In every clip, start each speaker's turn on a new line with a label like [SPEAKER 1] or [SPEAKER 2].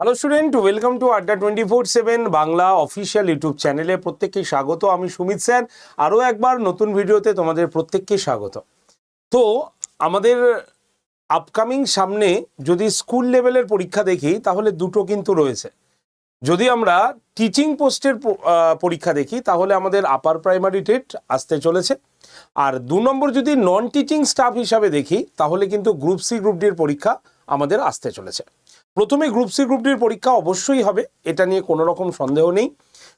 [SPEAKER 1] Hello student welcome to Adda twenty four seven Bangla official YouTube চ্যানেলে প্রত্যেককে স্বাগত। আমি সুমিত স্যার আরও একবার নতুন ভিডিওতে তোমাদের প্রত্যেককে স্বাগত। তো, আমাদের আপকামিং সামনে যদি স্কুল লেভেলের পরীক্ষা দেখি, তাহলে দুটো কিন্তু রয়েছে। যদি আমরা টিচিং পোস্টের পরীক্ষা দেখি, তাহলে আমাদের আপার প্রাইমারি টেট আসতে চলেছে। আর দু নম্বর যদি নন টিচিং স্টাফ হিসাবে দেখি, তাহলে কিন্তু গ্রুপ সি গ্রুপ ডির পরীক্ষা আমাদের আসতে চলেছে। প্রথমে গ্রুপ সি গ্রুপ ডির পরীক্ষা অবশ্যই হবে, এটা নিয়ে কোনো রকম সন্দেহ নেই।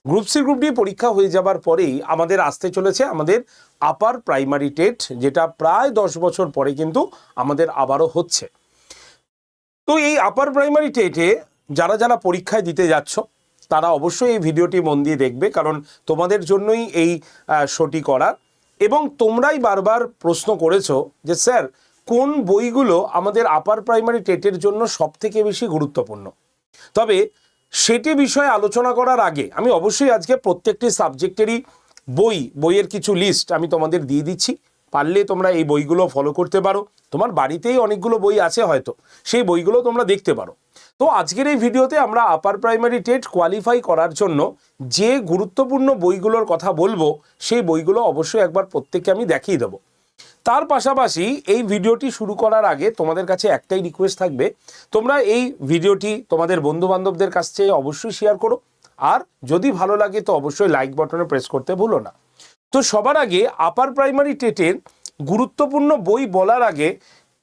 [SPEAKER 1] গ্রুপ সি গ্রুপ ডি পরীক্ষা হয়ে যাবার পরেই আমাদের আসতে চলেছে আমাদের আপার প্রাইমারি টেট যেটা প্রায় দশ বছর পরে কিন্তু আমাদের আবারও হচ্ছে। তো এই আপার প্রাইমারি টেটে যারা যারা পরীক্ষায় দিতে যাচ্ছ, তারা অবশ্যই এই ভিডিওটি মন দিয়ে দেখবে, কারণ তোমাদের জন্যই এই শোটি করা। এবং তোমরাই বারবার প্রশ্ন করেছ যে, স্যার কোন বইগুলো আমাদের আপার প্রাইমারি টেটের জন্য সব থেকে বেশি গুরুত্বপূর্ণ? তবে সেটি বিষয়ে আলোচনা করার আগে আমি অবশ্যই আজকে প্রত্যেকটি সাবজেক্টেরই বই, বইয়ের কিছু লিস্ট আমি তোমাদের দিয়ে দিচ্ছি। পারলে তোমরা এই বইগুলো ফলো করতে পারো। তোমার বাড়িতেই অনেকগুলো বই আছে হয়তো। সেই বইগুলো তোমরা দেখতে পারো। তো আজকের এই ভিডিওতে আমরা আপার প্রাইমারি টেট কোয়ালিফাই করার জন্য যে গুরুত্বপূর্ণ বইগুলোর কথা বলব, সেই বইগুলো অবশ্যই একবার প্রত্যেককে আমি দেখিয়ে দেবো। তার পাশাপাশি এই ভিডিওটি শুরু করার আগে তোমাদের কাছে একটাই রিকোয়েস্ট থাকবে। তোমরা এই ভিডিওটি তোমাদের বন্ধু বান্ধবদের কাছে অবশ্যই শেয়ার করো। আর যদি ভালো লাগে তো অবশ্যই লাইক বাটনে প্রেস করতে ভুলো না। তো সবার আগে আপার প্রাইমারি টেটের গুরুত্বপূর্ণ বই বলার আগে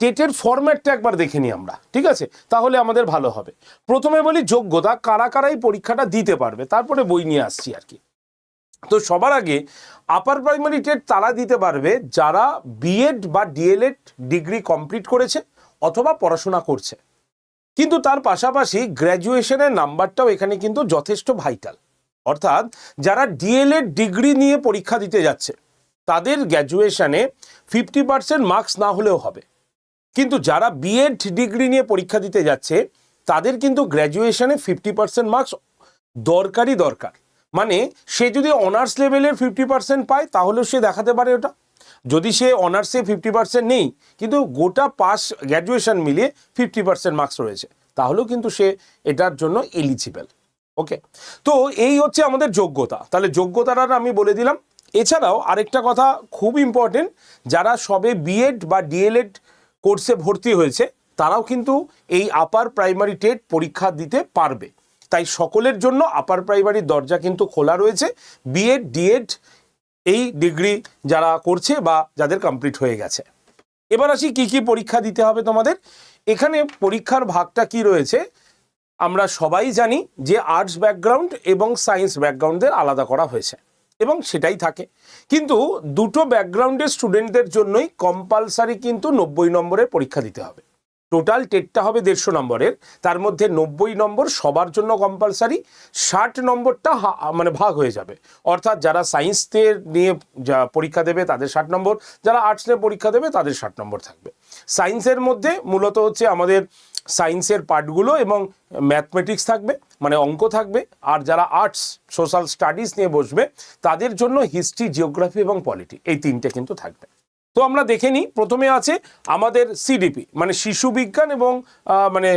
[SPEAKER 1] টেটের ফরম্যাটটা একবার দেখে নিই আমরা, ঠিক আছে? তাহলে আমাদের ভালো হবে। প্রথমে বলি যোগ্যতা, কারা কারাই পরীক্ষাটা দিতে পারবে, তারপরে বই নিয়ে আসছি আর কি। তো সবার আগে আপার প্রাইমারি টেট তারা দিতে পারবে যারা বিএড বা ডিএলএড ডিগ্রি কমপ্লিট করেছে অথবা পড়াশোনা করছে। কিন্তু তার পাশাপাশি গ্র্যাজুয়েশনের নাম্বারটাও এখানে কিন্তু যথেষ্ট ভাইটাল অর্থাৎ যারা ডিএলএড ডিগ্রি নিয়ে পরীক্ষা দিতে যাচ্ছে, তাদের গ্র্যাজুয়েশনে ফিফটি পার্সেন্ট মার্কস না হলেও হবে। কিন্তু যারা বিএড ডিগ্রি নিয়ে পরীক্ষা দিতে যাচ্ছে, তাদের কিন্তু গ্র্যাজুয়েশনে ফিফটি পার্সেন্ট মার্কস দরকারই দরকার। মানে সে যদি অনার্স লেভেলের ফিফটি পার্সেন্ট পায়, তাহলেও সে দেখাতে পারে ওটা। যদি সে অনার্সে ফিফটি পার্সেন্ট নেই, কিন্তু গোটা পাস গ্র্যাজুয়েশন মিলিয়ে ফিফটি পার্সেন্ট মার্কস রয়েছে, তাহলেও কিন্তু সে এটার জন্য এলিজিবেল ওকে তো এই হচ্ছে আমাদের যোগ্যতা। তাহলে যোগ্যতাটা আমি বলে দিলাম। এছাড়াও আরেকটা কথা খুব ইম্পর্টেন্ট যারা সবে বিএড বা ডিএলএড কোর্সে ভর্তি হয়েছে, তারাও কিন্তু এই আপার প্রাইমারি টেট পরীক্ষা দিতে পারবে। তাই সকলের জন্য আপার প্রাইমারির দরজা কিন্তু খোলা রয়েছে। বিএড ডিএড এই ডিগ্রি যারা করছে বা যাদের কমপ্লিট হয়ে গেছে। এবার আসি কি কি পরীক্ষা দিতে হবে তোমাদের। এখানে পরীক্ষার ভাগটা কি রয়েছে? আমরা সবাই জানি যে আর্টস ব্যাকগ্রাউন্ড এবং সায়েন্স ব্যাকগ্রাউন্ডদের আলাদা করা হয়েছে এবং সেটাই থাকে। কিন্তু দুটো ব্যাকগ্রাউন্ডের স্টুডেন্টদের জন্যই কম্পালসারি কিন্তু নব্বই নম্বরের পরীক্ষা দিতে হবে। টোটাল টেটটা হবে দেড়শো নম্বরের। তার মধ্যে নব্বই নম্বর সবার জন্য কম্পালসারি ষাট নম্বরটা মানে ভাগ হয়ে যাবে। অর্থাৎ যারা সায়েন্স নিয়ে যা পরীক্ষা দেবে তাদের ষাট নম্বর, যারা আর্টস নিয়ে পরীক্ষা দেবে তাদের ষাট নম্বর থাকবে। সায়েন্সের মধ্যে মূলত হচ্ছে আমাদের সায়েন্সের পার্টগুলো এবং ম্যাথমেটিক্স থাকবে মানে অঙ্ক থাকবে। আর যারা আর্টস সোশ্যাল স্টাডিজ নিয়ে বসবে, তাদের জন্য হিস্ট্রি জিওগ্রাফি এবং পলিটি এই তিনটে কিন্তু থাকবে। তো আমরা দেখে নিই। প্রথমে আছে আমাদের সিডিপি মানে শিশু বিজ্ঞান এবং মানে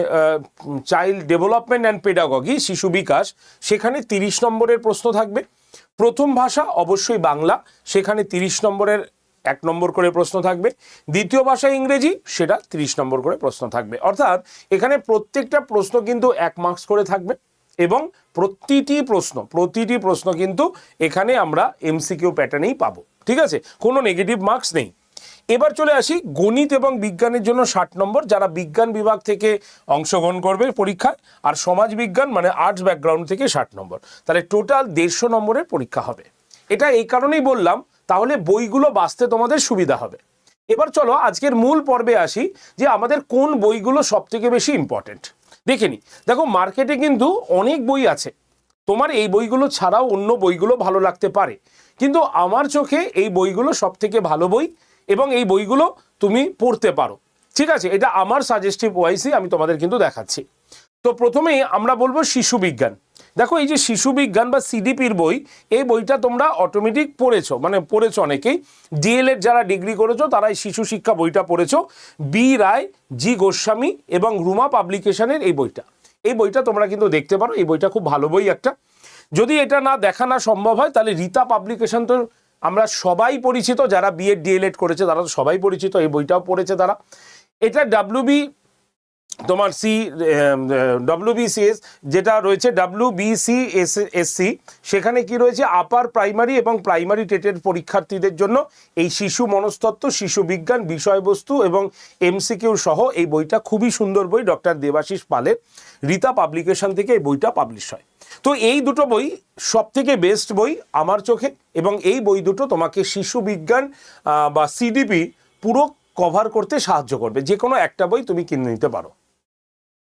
[SPEAKER 1] চাইল্ড ডেভেলপমেন্ট অ্যান্ড পেডাগগি, শিশু বিকাশ। সেখানে তিরিশ নম্বরের প্রশ্ন থাকবে। প্রথম ভাষা অবশ্যই বাংলা, সেখানে তিরিশ নম্বরের এক নম্বর করে প্রশ্ন থাকবে। দ্বিতীয় ভাষা ইংরেজি, সেটা তিরিশ নম্বর করে প্রশ্ন থাকবে। অর্থাৎ এখানে প্রত্যেকটা প্রশ্ন কিন্তু এক মার্কস করে থাকবে এবং প্রতিটি প্রশ্ন প্রতিটি প্রশ্ন কিন্তু এখানে আমরা এমসিকিউ প্যাটার্নেই পাবো। ঠিক আছে? কোনো নেগেটিভ মার্কস নেই। এবার চলে আসি গণিত এবং বিজ্ঞানের জন্য ষাট নম্বর, যারা বিজ্ঞান বিভাগ থেকে অংশগ্রহণ করবে পরীক্ষায়, আর সমাজ বিজ্ঞান মানে আর্টস ব্যাকগ্রাউন্ড থেকে ষাট নম্বর। তাহলে টোটাল দেড়শো নম্বরের পরীক্ষা হবে। এটা এই কারণেই বললাম, তাহলে বইগুলো বাঁচতে তোমাদের সুবিধা হবে। এবার চলো আজকের মূল পর্বে আসি যে আমাদের কোন বইগুলো সব থেকে বেশি ইম্পর্টেন্ট দেখে নি, দেখো মার্কেটে কিন্তু অনেক বই আছে। তোমার এই বইগুলো ছাড়াও অন্য বইগুলো ভালো লাগতে পারে। কিন্তু আমার চোখে এই বইগুলো সব থেকে ভালো বই এবং এই বইগুলো তুমি পড়তে পারো। ঠিক আছে? এটা আমার সাজেস্টিভ ওয়াইসই আমি তোমাদের কিন্তু দেখাচ্ছি। তো প্রথমেই আমরা বলব শিশু বিজ্ঞান। দেখো, এই যে শিশু বিজ্ঞান বা সিডিপির বই, এই বইটা তোমরা অটোমেটিক পড়েছো মানে পড়েছো অনেকেই। ডিএলএড যারা ডিগ্রি করেছ তারা এই শিশু শিক্ষা বইটা পড়েছো। বি রায় জি গোস্বামী এবং রুমা পাবলিকেশনের এই বইটা। এই বইটা তোমরা কিন্তু দেখতে পারো, এই বইটা খুব ভালো বই একটা। যদি এটা না দেখা না সম্ভব হয়, তাহলে রীতা পাবলিকেশন তো আমরা সবাই পরিচিত, যারা বিএড ডিএলএড করেছে, তারা তো সবাই পরিচিত, এই বইটাও পড়েছে তারা। এটা ডাব্লিউবি তোমার সি ডব্লিউবিসিএস যেটা রয়েছে ডাব্লিউ বিসি এস এসসি সেখানে কি রয়েছে? আপার প্রাইমারি এবং প্রাইমারি টেটের পরীক্ষার্থীদের জন্য এই শিশু মনস্তত্ত্ব, শিশু বিজ্ঞান, বিষয়বস্তু এবং এমসিকিউ সহ এই বইটা খুবই সুন্দর বই, ডক্টর দেবাশিস পালের। রীতা পাবলিকেশন থেকে এই বইটা পাবলিশ হয়। তো এই দুটো বই সব থেকে বেস্ট বই আমার চোখে এবং এই বই দুটো তোমাকে শিশু বিজ্ঞান বা সিডিপি পুরো কভার করতে সাহায্য করবে। যে কোনো একটা বই তুমি কিনে নিতে পারো।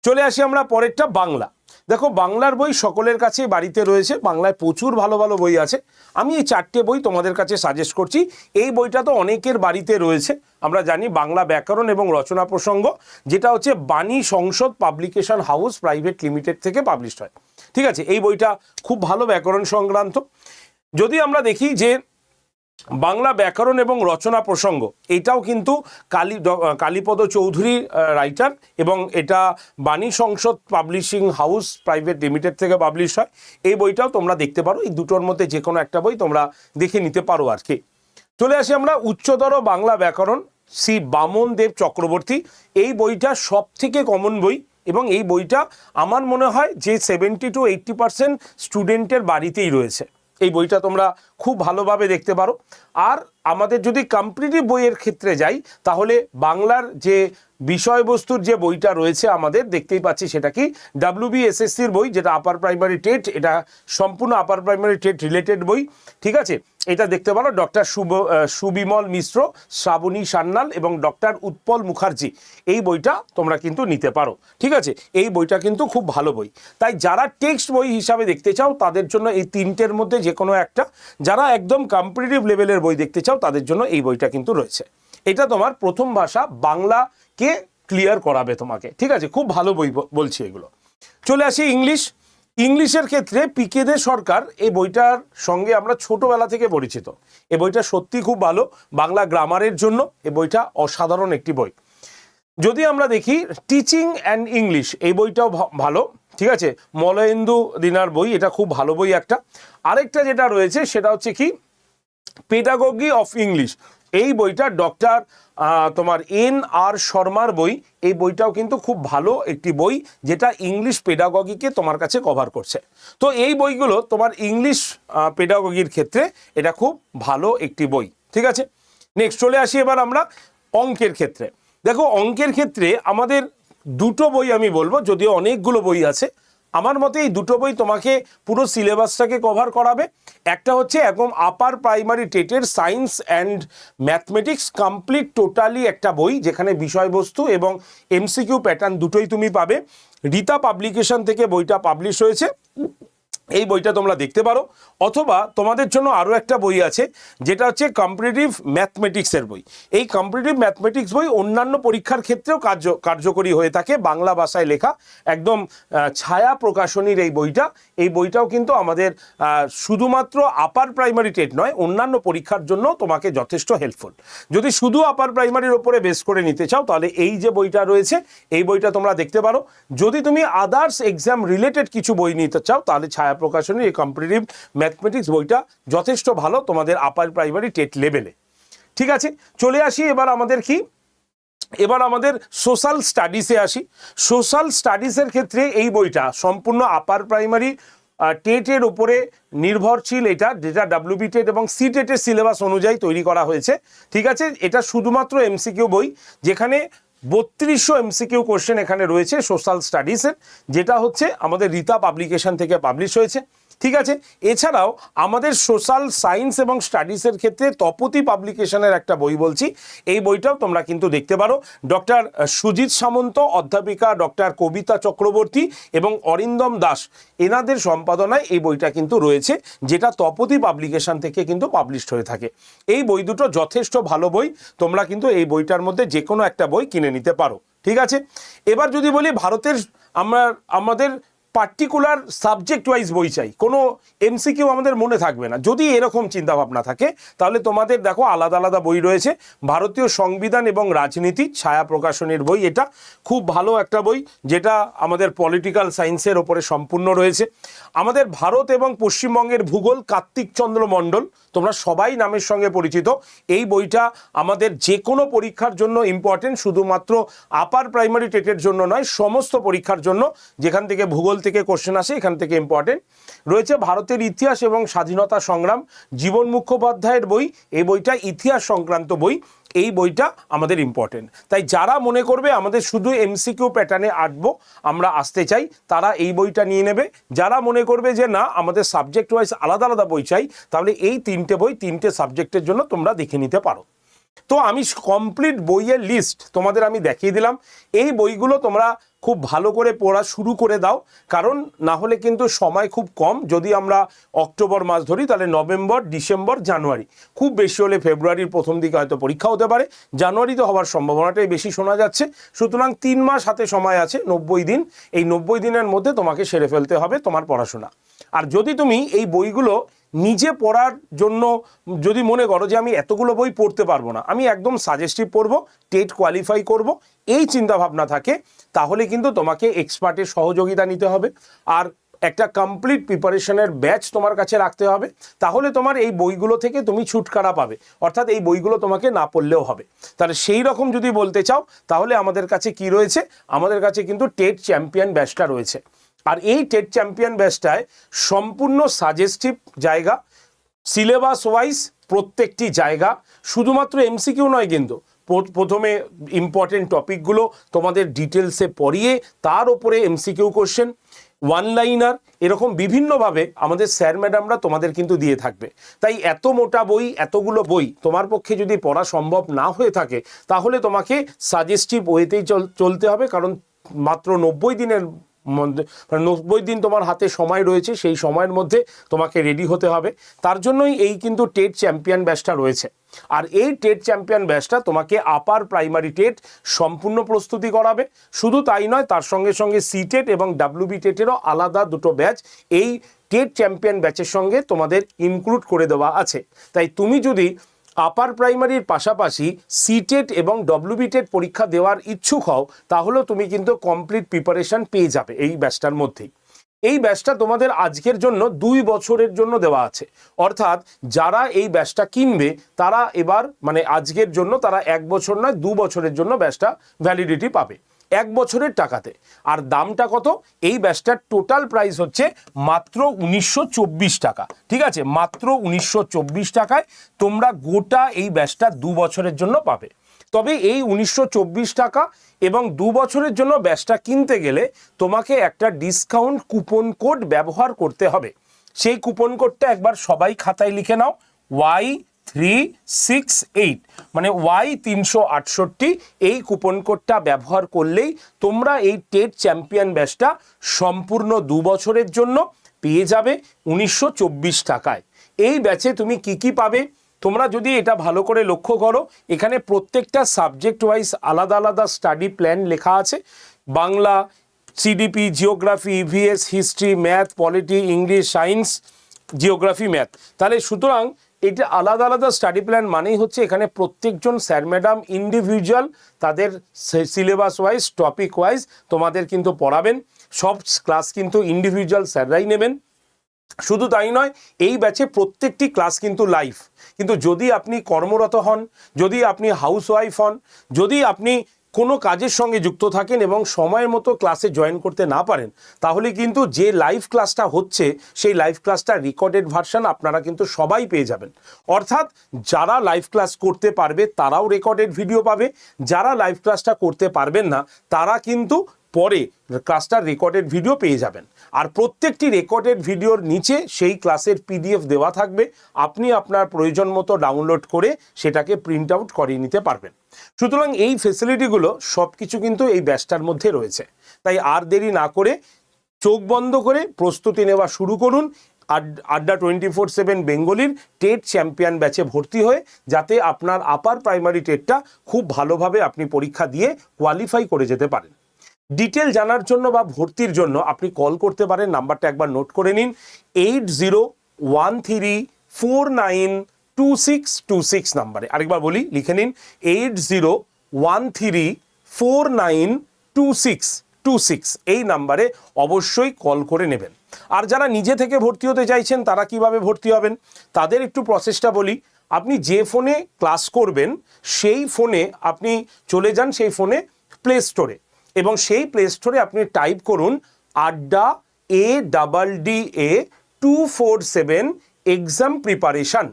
[SPEAKER 1] চলে আসি আমরা পরেরটা, বাংলা। দেখো, বাংলার বই সকলের কাছে বাড়িতে রয়েছে, বাংলায় প্রচুর ভালো ভালো বই আছে। আমি এই চারটে বই তোমাদের কাছে সাজেস্ট করছি। এই বইটা তো অনেকের বাড়িতে রয়েছে। আমরা জানি বাংলা ব্যাকরণ এবং রচনা প্রসঙ্গ, যেটা হচ্ছে Bani Sansad publication house private limited থেকে পাবলিশ হয়। ঠিক আছে? এই বইটা খুব ভালো ব্যাকরণ সংক্রান্ত। যদি আমরা দেখি যে বাংলা ব্যাকরণ এবং রচনা প্রসঙ্গ, এটাও কিন্তু কালী কালীপদ চৌধুরী রাইটার এবং এটা Bani Sansad publishing house private limited থেকে পাবলিশ হয়। এই বইটাও তোমরা দেখতে পারো। এই দুটোর মধ্যে যে কোনো একটা বই তোমরা দেখে নিতে পারো আর কি। চলে আসি আমরা উচ্চতর বাংলা ব্যাকরণ শ্রী বামন দেব চক্রবর্তী। এই বইটা সব থেকে কমন বই। এবং এই বইটা আমার মনে হয় যে সেভেন্টি টু এইট্টি পার্সেন্ট স্টুডেন্টের বাড়িতেই রয়েছে। এই বইটা তোমরা খুব ভালোভাবে দেখতে পারো। আর আমাদের যদি কম্পিটিটিভ বইয়ের ক্ষেত্রে যাই, তাহলে বাংলার যে বিষয়বস্তুর যে বইটা রয়েছে আমাদের, দেখতেই পাচ্ছি সেটা কি? ডাব্লিউবিএসএসসির বই, যেটা আপার প্রাইমারি টেট, এটা সম্পূর্ণ আপার প্রাইমারি টেট রিলেটেড বই, ঠিক আছে? এটা দেখতে পারো ডক্টর শুভ সুবিমল মিশ্র, শ্রাবণী সান্যাল এবং ডক্টর উৎপল মুখার্জি। এই বইটা তোমরা কিন্তু নিতে পারো, ঠিক আছে? এই বইটা কিন্তু খুব ভালো বই। তাই যারা টেক্সট বই হিসাবে দেখতে চাও, তাদের জন্য এই তিনটের মধ্যে যে কোনো একটা, যারা একদম কম্পিটিটিভ লেভেলের বই দেখতে চাও তাদের জন্য এই বইটা কিন্তু রয়েছে। এটা তোমার প্রথম ভাষা বাংলাকে ক্লিয়ার করাবে তোমাকে। ঠিক আছে? খুব ভালো বই বলছি এগুলো। চলে আসি ইংলিশ। ইংলিশের ক্ষেত্রে পিকে দে সরকার এই বইটার সঙ্গে আমরা ছোটবেলা থেকে পরিচিত। এই বইটা সত্যি খুব ভালো। বাংলা গ্রামারের জন্য এ বইটা অসাধারণ একটি বই। যদি আমরা দেখি টিচিং অ্যান্ড ইংলিশ এই বইটাও ভালো। ঠিক আছে? মলয়েন্দু দিনার বই, এটা খুব ভালো বই একটা। আরেকটা যেটা রয়েছে সেটা হচ্ছে কি? পেডাগগি অফ ইংলিশ এই বইটা ডক্টর তোমার এন আর শর্মার বই। এই বইটাও কিন্তু খুব ভালো একটি বই, যেটা ইংলিশ পেডাগগিকে তোমার কাছে কভার করছে। তো এই বইগুলো তোমার ইংলিশ পেডাগগির ক্ষেত্রে এটা খুব ভালো একটি বই। ঠিক আছে? নেক্সট চলে আসি এবার আমরা অঙ্কের ক্ষেত্রে। দেখো, অঙ্কের ক্ষেত্রে আমাদের দুটো বই আমি বলব, যদিও অনেকগুলো বই আছে। আমার মতে এই দুটো বই তোমাকে পুরো সিলেবাসটাকে কভার করাবে। একটা হচ্ছে একদম upper primary টেটের science and mathematics complete totally একটা বই, যেখানে বিষয়বস্তু এবং এমসিকিউ প্যাটার্ন দুটোই তুমি পাবে। রীতা পাবলিকেশন থেকে বইটা পাবলিশ হয়েছে। এই বইটা তোমরা দেখতে পারো। অথবা তোমাদের জন্য আরও একটা বই আছে, যেটা হচ্ছে কম্পিটিটিভ ম্যাথমেটিক্সের বই। এই কম্পিটিটিভ ম্যাথমেটিক্স বই অন্যান্য পরীক্ষার ক্ষেত্রেও কার্য, কার্যকরী হয়ে থাকে, বাংলা ভাষায় লেখা। একদম ছায়া প্রকাশনীর এই বইটা। এই বইটাও কিন্তু আমাদের শুধুমাত্র আপার প্রাইমারি টেট নয়, অন্যান্য পরীক্ষার জন্য তোমাকে যথেষ্ট হেল্পফুল যদি শুধু আপার প্রাইমারির ওপরে বেস করে নিতে চাও, তাহলে এই যে বইটা রয়েছে, এই বইটা তোমরা দেখতে পারো। যদি তুমি আদার্স এক্সাম রিলেটেড কিছু বই নিতে চাও, তাহলে ছায়া প্রকাশনীর এই কম্পিটিটিভ ম্যাথমেটিক্স বইটা যথেষ্ট ভালো তোমাদের আপার প্রাইমারি টেট লেভেলে ঠিক আছে? চলে আসি, এবার আমাদের কি? এবার আমাদের সোশ্যাল স্টাডিসে আসি। সোশ্যাল স্টাডিজের ক্ষেত্রে এই বইটা সম্পূর্ণ আপার প্রাইমারি টেটের উপরে নির্ভরশীল। এটা যেটা ডাব্লিউবি টেট এবং সি টেটের সিলেবাস অনুযায়ী তৈরি করা হয়েছে। ঠিক আছে? এটা শুধুমাত্র এমসিকিউ বই, যেখানে বত্রিশশো এমসিকিউ কোশ্চেন এখানে রয়েছে সোশ্যাল স্টাডিজের যেটা হচ্ছে আমাদের রীতা পাবলিকেশন থেকে পাবলিশ হয়েছে। ঠিক আছে? এছাড়াও আমাদের সোশ্যাল সায়েন্স এবং স্টাডিজের ক্ষেত্রে তপতি পাবলিকেশনের একটা বই বলছি। এই বইটাও তোমরা কিন্তু দেখতে পারো। ডক্টর সুজিত সামন্ত, অধ্যাপিকা ডক্টর কবিতা চক্রবর্তী এবং অরিন্দম দাস এনাদের সম্পাদনায় এই বইটা কিন্তু রয়েছে, যেটা তপতি পাবলিকেশন থেকে কিন্তু পাবলিশড হয়ে থাকে। এই বই দুটো যথেষ্ট ভালো বই। তোমরা কিন্তু এই বইটার মধ্যে যে কোনো একটা বই কিনে নিতে পারো। ঠিক আছে? এবার যদি বলি ভারতের, আমরা, আমাদের পার্টিকুলার সাবজেক্ট ওয়াইজ বই চাই। কোনো এমসিকিউ আমাদের মনে থাকবে না। যদি এরকম চিন্তাভাবনা থাকে, তাহলে তোমাদের দেখো আলাদা আলাদা বই রয়েছে। ভারতীয় সংবিধান এবং রাজনীতি, ছায়া প্রকাশনের বই, এটা খুব ভালো একটা বই, যেটা আমাদের পলিটিক্যাল সায়েন্সের ওপরে সম্পূর্ণ রয়েছে। আমাদের ভারত এবং পশ্চিমবঙ্গের ভূগোল, কার্তিক চন্দ্র মণ্ডল, তোমরা সবাই নামের সঙ্গে পরিচিত। এই বইটা আমাদের যে কোনো পরীক্ষার জন্য ইম্পর্টেন্ট শুধুমাত্র আপার প্রাইমারি টেটের জন্য নয়, সমস্ত পরীক্ষার জন্য, যেখান থেকে ভূগোল থেকে কোশ্চেন আসে, এখান থেকে ইম্পর্টেন্ট রয়েছে ভারতের ইতিহাস এবং স্বাধীনতা সংগ্রাম। জীবন মুখোপাধ্যায়ের বই, এই বইটা ইতিহাস সংক্রান্ত বই, এই বইটা আমাদের ইম্পর্টেন্ট তাই যারা মনে করবে আমাদের শুধু এমসিকিউ প্যাটার্নে আঁটবো, আমরা আসতে চাই, তারা এই বইটা নিয়ে নেবে। যারা মনে করবে যে না, আমাদের সাবজেক্ট ওয়াইজ আলাদা আলাদা বই চাই, তাহলে এই তিনটে বই, তিনটে সাবজেক্টের জন্য তোমরা দেখে নিতে পারো। তো আমি কমপ্লিট বইয়ের লিস্ট তোমাদের আমি দেখিয়ে দিলাম। এই বইগুলো তোমরা খুব ভালো করে পড়া শুরু করে দাও। কারণ না হলে কিন্তু সময় খুব কম। যদি আমরা অক্টোবর মাস ধরি, তাহলে নভেম্বর, ডিসেম্বর, জানুয়ারি। খুব বেশি হলে ফেব্রুয়ারির প্রথম দিকে হয়তো পরীক্ষা হতে পারে। জানুয়ারিতে হওয়ার সম্ভাবনাটাই বেশি শোনা যাচ্ছে। সুতরাং তিন মাস হাতে সময় আছে, নব্বই দিন। এই নব্বই দিনের মধ্যে তোমাকে সেরে ফেলতে হবে তোমার পড়াশোনা। আর যদি তুমি এই বইগুলো নিজে পড়ার জন্য যদি মনে করো যে আমি এতগুলো বই পড়তে পারব না, আমি একদম সাজেস্টিভ পড়ব, টেট কোয়ালিফাই করব, এই চিন্তা ভাবনা থাকে, তাহলে কিন্তু তোমাকে এক্সপার্টের সহযোগিতা নিতে হবে। আর একটা কমপ্লিট প্রিপারেশনের ব্যাচ তোমার কাছে রাখতে হবে, তাহলে তোমার এই বইগুলো থেকে তুমি ছুটকারা পাবে, অর্থাৎ এই বইগুলো তোমাকে না পড়লেও হবে। তাহলে সেই রকম যদি বলতে চাও, তাহলে আমাদের কাছে কি রয়েছে? আমাদের কাছে কিন্তু টেট চ্যাম্পিয়ন ব্যাচটা রয়েছে। আর এই টেট চ্যাম্পিয়ন ব্যাচটায় সম্পূর্ণ সাজেস্টিভ জায়গা সিলেবাস ওয়াইজ প্রত্যেকটি জায়গা, শুধুমাত্র এমসিকিউ নয় কিন্তু প্রথমে ইম্পর্টেন্ট টপিকগুলো তোমাদের ডিটেলসে পড়িয়ে তার উপরে এমসিকিউ কোশ্চেন ওয়ান লাইনার এরকম বিভিন্নভাবে আমাদের স্যার ম্যাডামরা তোমাদের কিন্তু দিয়ে থাকবে। তাই এত মোটা বই, এতগুলো বই তোমার পক্ষে যদি পড়া সম্ভব না হয়ে থাকে, তাহলে তোমাকে সাজেস্টিভ ওয়েতেই চল, চলতে হবে, কারণ মাত্র নব্বই দিনের মধ্যে মানে নব্বই দিন তোমার হাতে সময় রয়েছে, সেই সময়ের মধ্যে তোমাকে রেডি হতে হবে। তার জন্যই এই কিন্তু টেট চ্যাম্পিয়ন ব্যাচটা রয়েছে। আর এই টেট চ্যাম্পিয়ন ব্যাচটা তোমাকে আপার প্রাইমারি টেট সম্পূর্ণ প্রস্তুতি করাবে। শুধু তাই নয়, তার সঙ্গে সঙ্গে সি টেট এবং ডাব্লিউবি টেটেরও আলাদা দুটো ব্যাচ এই টেট চ্যাম্পিয়ন ব্যাচের সঙ্গে তোমাদের ইনক্লুড করে দেওয়া আছে। তাই তুমি যদি আপার প্রাইমারির পাশাপাশি সিটেট এবং ডব্লিউবিটেট পরীক্ষা দেওয়ার ইচ্ছুক হও, তাহলেও তুমি কিন্তু কমপ্লিট প্রিপারেশন পেয়ে যাবে এই ব্যাচটার মধ্যেই। এই ব্যাচটা তোমাদের আজকের জন্য দুই বছরের জন্য দেওয়া আছে। অর্থাৎ যারা এই ব্যাচটা কিনবে, তারা এবার মানে আজকের জন্য তারা এক বছর নয়, দু বছরের জন্য ব্যাচটা ভ্যালিডিটি পাবে। এক বছরের টাকাতে। আর দামটা কত? এই ব্যাচটার টোটাল প্রাইস হচ্ছে মাত্র উনিশশো চব্বিশ টাকা। ঠিক আছে? মাত্র উনিশশো চব্বিশ টাকায় তোমরা গোটা এই ব্যাচটা দু বছরের জন্য পাবে। তবে এই উনিশশো চব্বিশ টাকা এবং দু বছরের জন্য ব্যাচটা কিনতে গেলে তোমাকে একটা ডিসকাউন্ট কুপন কোড ব্যবহার করতে হবে। সেই কুপন কোডটা একবার সবাই খাতায় লিখে নাও। ওয়াই থ্রি সিক্স এইট মানে ওয়াই তিনশো আটষট্টি, এই কুপন কোডটা ব্যবহার করলেই তোমরা এই টেট চ্যাম্পিয়ন ব্যাচটা সম্পূর্ণ দু বছরের জন্য পেয়ে যাবে উনিশশো চব্বিশ টাকায়। এই ব্যাচে তুমি কি কি পাবে? তোমরা যদি এটা ভালো করে লক্ষ্য করো, এখানে প্রত্যেকটা সাবজেক্ট ওয়াইজ আলাদা আলাদা স্টাডি প্ল্যান লেখা আছে। Bangla CDP geography EVS history math polity English science geography math তাহলে সুতরাং এটা আলাদা আলাদা স্টাডি প্ল্যান মানেই হচ্ছে এখানে প্রত্যেকজন স্যার ম্যাডাম ইন্ডিভিজুয়াল তাদের সিলেবাস ওয়াইজ টপিক ওয়াইজ তোমাদের কিন্তু পড়াবেন। সব ক্লাস কিন্তু ইন্ডিভিজুয়াল স্যাররাই নেবেন। শুধু তাই নয়, এই ব্যাচে প্রত্যেকটি ক্লাস কিন্তু লাইফ কিন্তু যদি আপনি কর্মরত হন, যদি আপনি হাউস ওয়াইফ হন, যদি আপনি কোনো কাজের সঙ্গে যুক্ত থাকেন এবং সময়ের মতো ক্লাসে জয়েন করতে না পারেন, তাহলে কিন্তু যে লাইভ ক্লাসটা হচ্ছে, সেই লাইভ ক্লাসটা রেকর্ডেড ভার্সান আপনারা কিন্তু সবাই পেয়ে যাবেন। অর্থাৎ যারা লাইভ ক্লাস করতে পারবে, তারাও রেকর্ডেড ভিডিও পাবে। যারা লাইভ ক্লাসটা করতে পারবেন না, তারা কিন্তু পরে ক্লাসটার রেকর্ডেড ভিডিও পেয়ে যাবেন। আর প্রত্যেকটি রেকর্ডেড ভিডিওর নিচে সেই ক্লাসের পিডিএফ দেওয়া থাকবে। আপনি আপনার প্রয়োজন মতো ডাউনলোড করে সেটাকে প্রিন্ট আউট করিয়ে নিতে পারবেন। সুতরাং এই ফেসিলিটিগুলো সব কিছু কিন্তু এই ব্যাচটার মধ্যে রয়েছে। তাই আর দেরি না করে চোখ বন্ধ করে প্রস্তুতি নেওয়া শুরু করুন। আড- আড্ডা টোয়েন্টি ফোর সেভেন বেঙ্গলির টেট চ্যাম্পিয়ন ব্যাচে ভর্তি হয়ে যাতে আপনার আপার প্রাইমারি টেটটা খুব ভালোভাবে আপনি পরীক্ষা দিয়ে কোয়ালিফাই করে যেতে পারেন। ডিটেল জানার জন্য বা ভর্তির জন্য আপনি কল করতে পারেন, নাম্বারটা একবার নোট করে নিন। Eight zero one three four nine two six two six নাম্বারে। আরেকবার বলি, লিখে নিন eight zero one three four nine two six two six এই নাম্বারে অবশ্যই কল করে নেবেন। আর যারা নিজে থেকে ভর্তি হতে চাইছেন, তারা কীভাবে ভর্তি হবেন, তাদের একটু প্রসেসটা বলি। আপনি যে ফোনে ক্লাস করবেন, সেই ফোনে আপনি চলে যান, সেই ফোনে প্লে স্টোরে এবং সেই প্লে স্টোরে আপনি টাইপ করুন Adda A double D A two four seven exam preparation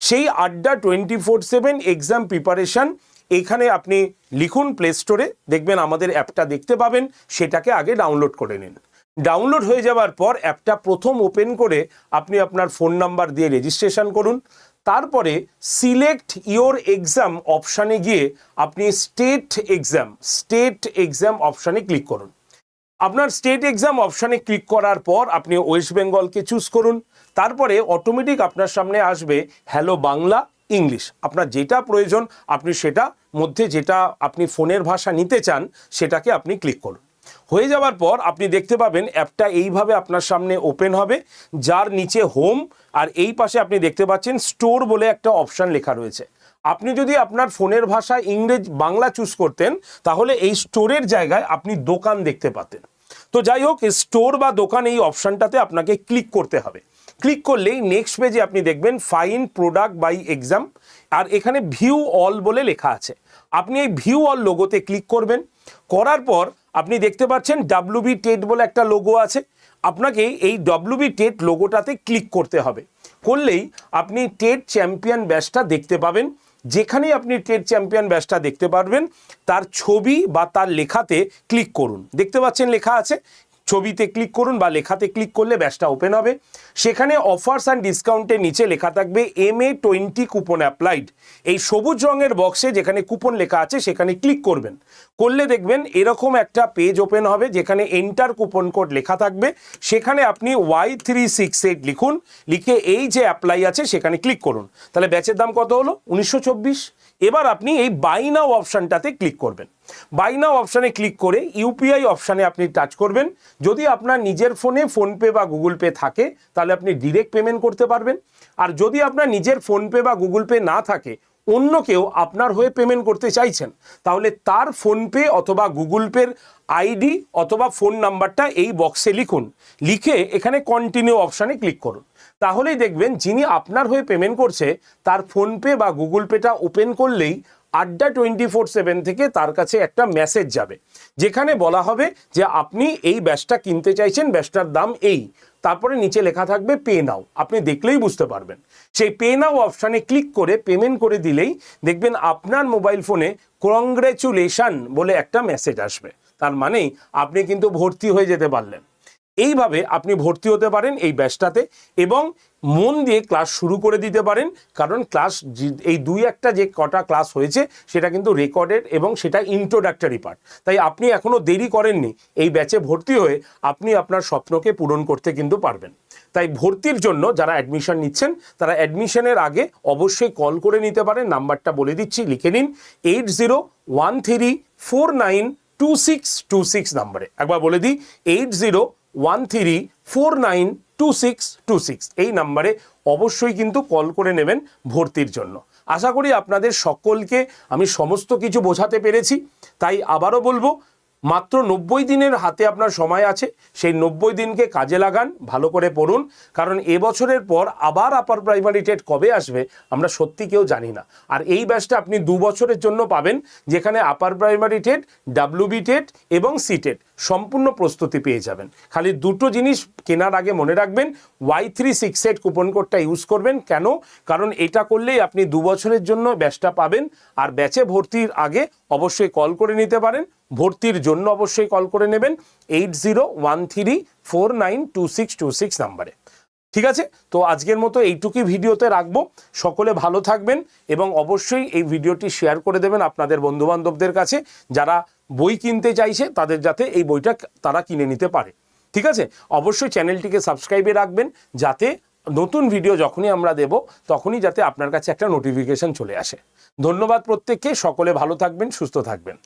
[SPEAKER 1] সেই Adda twenty four seven exam preparation এখানে আপনি লিখুন প্লে স্টোরে দেখবেন আমাদের অ্যাপটা দেখতে পাবেন, সেটাকে আগে ডাউনলোড করে নিন। ডাউনলোড হয়ে যাওয়ার পর অ্যাপটা প্রথম ওপেন করে আপনি আপনার ফোন নাম্বার দিয়ে রেজিস্ট্রেশন করুন। তারপরে সিলেক্ট ইওর এক্সাম অপশানে গিয়ে আপনি স্টেট এক্সাম স্টেট এক্সাম অপশানে ক্লিক করুন। আপনার স্টেট এক্সাম অপশানে ক্লিক করার পর আপনি ওয়েস্ট বেঙ্গলকে চুজ করুন। তারপরে অটোমেটিক আপনার সামনে আসবে হ্যালো বাংলা ইংলিশ আপনার যেটা প্রয়োজন, আপনি সেটা মধ্যে যেটা আপনি ফোনের ভাষা নিতে চান, সেটাকে আপনি ক্লিক করুন। হয়ে যাওয়ার পর আপনি দেখতে পাবেন অ্যাপটা এইভাবে আপনার সামনে ওপেন হবে, যার নিচে হোম আর এই পাশে আপনি দেখতে পাচ্ছেন স্টোর বলে একটা অপশান লেখা রয়েছে। আপনি যদি আপনার ফোনের ভাষা ইংরেজ, বাংলা চুজ করতেন, তাহলে এই স্টোরের জায়গায় আপনি দোকান দেখতে পাতেন। তো যাই হোক স্টোর বা দোকান এই অপশানটাতে আপনাকে ক্লিক করতে হবে। ক্লিক করলেই নেক্সট পেজে আপনি দেখবেন ফাইন প্রোডাক্ট বাই এক্সাম, আর এখানে ভিউ অল বলে লেখা আছে। আপনি এই ভিউ অল লোগোতে ক্লিক করবেন, করার পর আপনি দেখতে পাচ্ছেন ডাব্লিউবি টেট বলে একটা লোগো আছে। আপনাকে এই ডব্লিউবি টেট লোগোটাতে ক্লিক করতে হবে। করলেই আপনি টেট চ্যাম্পিয়ন ব্যাচটা দেখতে পাবেন। যেখানেই আপনি টেট চ্যাম্পিয়ন ব্যাচটা দেখতে পারবেন, তার ছবি বা তার লেখাতে ক্লিক করুন। দেখতে পাচ্ছেন লেখা আছে? ছবিতে ক্লিক করুন বা লেখাতে ক্লিক করলে ব্যাচটা ওপেন হবে। সেখানে অফার্স অ্যান্ড ডিসকাউন্টের নিচে লেখা থাকবে M A twenty coupon applied. এই সবুজ রঙের বক্সে যেখানে কুপন লেখা আছে সেখানে ক্লিক করবেন। করলে দেখবেন এরকম একটা পেজ ওপেন হবে যেখানে এন্টার কুপন কোড লেখা থাকবে। সেখানে আপনি ওয়াই থ্রি সিক্স এইট লিখুন, লিখে এই যে অ্যাপ্লাই আছে সেখানে ক্লিক করুন। তাহলে ব্যাচের দাম কত হলো? উনিশশো চব্বিশ? এবার আপনি এই বাই নাও অপশানটাতে ক্লিক করবেন। বাই নাও অপশানে ক্লিক করে ইউপিআই অপশানে আপনি টাচ করবেন। যদি আপনার নিজের ফোনে ফোনপে বা গুগল পে থাকে, তাহলে আপনি ডিরেক্ট পেমেন্ট করতে পারবেন। আর যদি আপনার নিজের ফোনপে বা গুগল পে না থাকে, অন্য কেউ আপনার হয়ে পেমেন্ট করতে চাইছেন, তাহলে তার ফোনপে অথবা গুগল পের আইডি অথবা ফোন নাম্বারটা এই বক্সে লিখুন। লিখে এখানে কন্টিনিউ অপশানে ক্লিক করুন। তাহলেই দেখবেন যিনি আপনার হয়ে পেমেন্ট করছে, তার ফোনপে বা গুগল পেটা ওপেন করলেই আড্ডা টোয়েন্টি ফোর সেভেন থেকে তার কাছে একটা মেসেজ যাবে। যেখানে বলা হবে যে, আপনি এই ব্যাচটা কিনতে চাইছেন ব্যাচটার দাম এই। তারপরে নিচে লেখা থাকবে, পে নাও। আপনি দেখলেই বুঝতে পারবেন। সেই পে নাও অপশানে ক্লিক করে পেমেন্ট করে দিলেই দেখবেন আপনার মোবাইল ফোনে কংগ্রেচুলেশন বলে একটা মেসেজ আসবে। তার মানেই আপনি কিন্তু ভর্তি হয়ে যেতে পারলেন। এইভাবে আপনি ভর্তি হতে পারেন এই ব্যাচটাতে এবং মন দিয়ে ক্লাস শুরু করে দিতে পারেন। কারণ ক্লাস এই দুই একটা যে কটা ক্লাস হয়েছে, সেটা কিন্তু রেকর্ডেড এবং সেটা ইন্ট্রোডাক্টরি পার্ট তাই আপনি এখনও দেরি করেননি, এই ব্যাচে ভর্তি হয়ে আপনি আপনার স্বপ্নকে পূরণ করতে কিন্তু পারবেন। তাই ভর্তির জন্য যারা অ্যাডমিশন নিচ্ছেন, তারা অ্যাডমিশনের আগে অবশ্যই কল করে নিতে পারেন। নাম্বারটা বলে দিচ্ছি, লিখে নিন eight zero one three four nine two six two six নাম্বারে। একবার বলে দিই eight zero one three four nine two six two six এই নাম্বারে অবশ্যই কিন্তু কল করে নেবেন ভর্তির জন্য। আশা করি আপনাদের সকলকে আমি সমস্ত কিছু বোঝাতে পেরেছি, তাই আবারও বলব মাত্র নব্বই দিনের হাতে আপনার সময় আছে। সেই নব্বই দিনকে কাজে লাগান, ভালো করে পড়ুন। কারণ এবছরের পর আবার আপার প্রাইমারি টেট কবে আসবে, আমরা সত্যি কেউ জানি না। আর এই ব্যাচটা আপনি দু বছরের জন্য পাবেন, যেখানে upper primary TET WB TET এবং সি টেট সম্পূর্ণ প্রস্তুতি পেয়ে যাবেন। খালি দুটো জিনিস কেনার আগে মনে রাখবেন Y three six eight coupon কোডটা ইউজ করবেন। কেন? কারণ এটা করলেই আপনি দু বছরের জন্য ব্যাচটা পাবেন। আর ব্যাচে ভর্তির আগে অবশ্যই কল করে নিতে পারেন। ভর্তির জন্য অবশ্যই কল করে নেবেন eight zero one three four nine two six two six নাম্বারে। ঠিক আছে? তো আজকের মতো এইটুকুই ভিডিওতে রাখব। সকলে ভালো থাকবেন এবং অবশ্যই এই ভিডিওটি শেয়ার করে দেবেন আপনাদের বন্ধুবান্ধবদের কাছে। যারা বই কিনতে চাইছে, তাদের যাতে এই বইটা তারা কিনে নিতে পারে। ঠিক আছে? অবশ্যই চ্যানেলটিকে সাবস্ক্রাইবে রাখবেন, যাতে নতুন ভিডিও যখনই আমরা দেব, তখনই যাতে আপনার কাছে একটা নোটিফিকেশন চলে আসে। ধন্যবাদ প্রত্যেককে। সকলে ভালো থাকবেন, সুস্থ থাকবেন।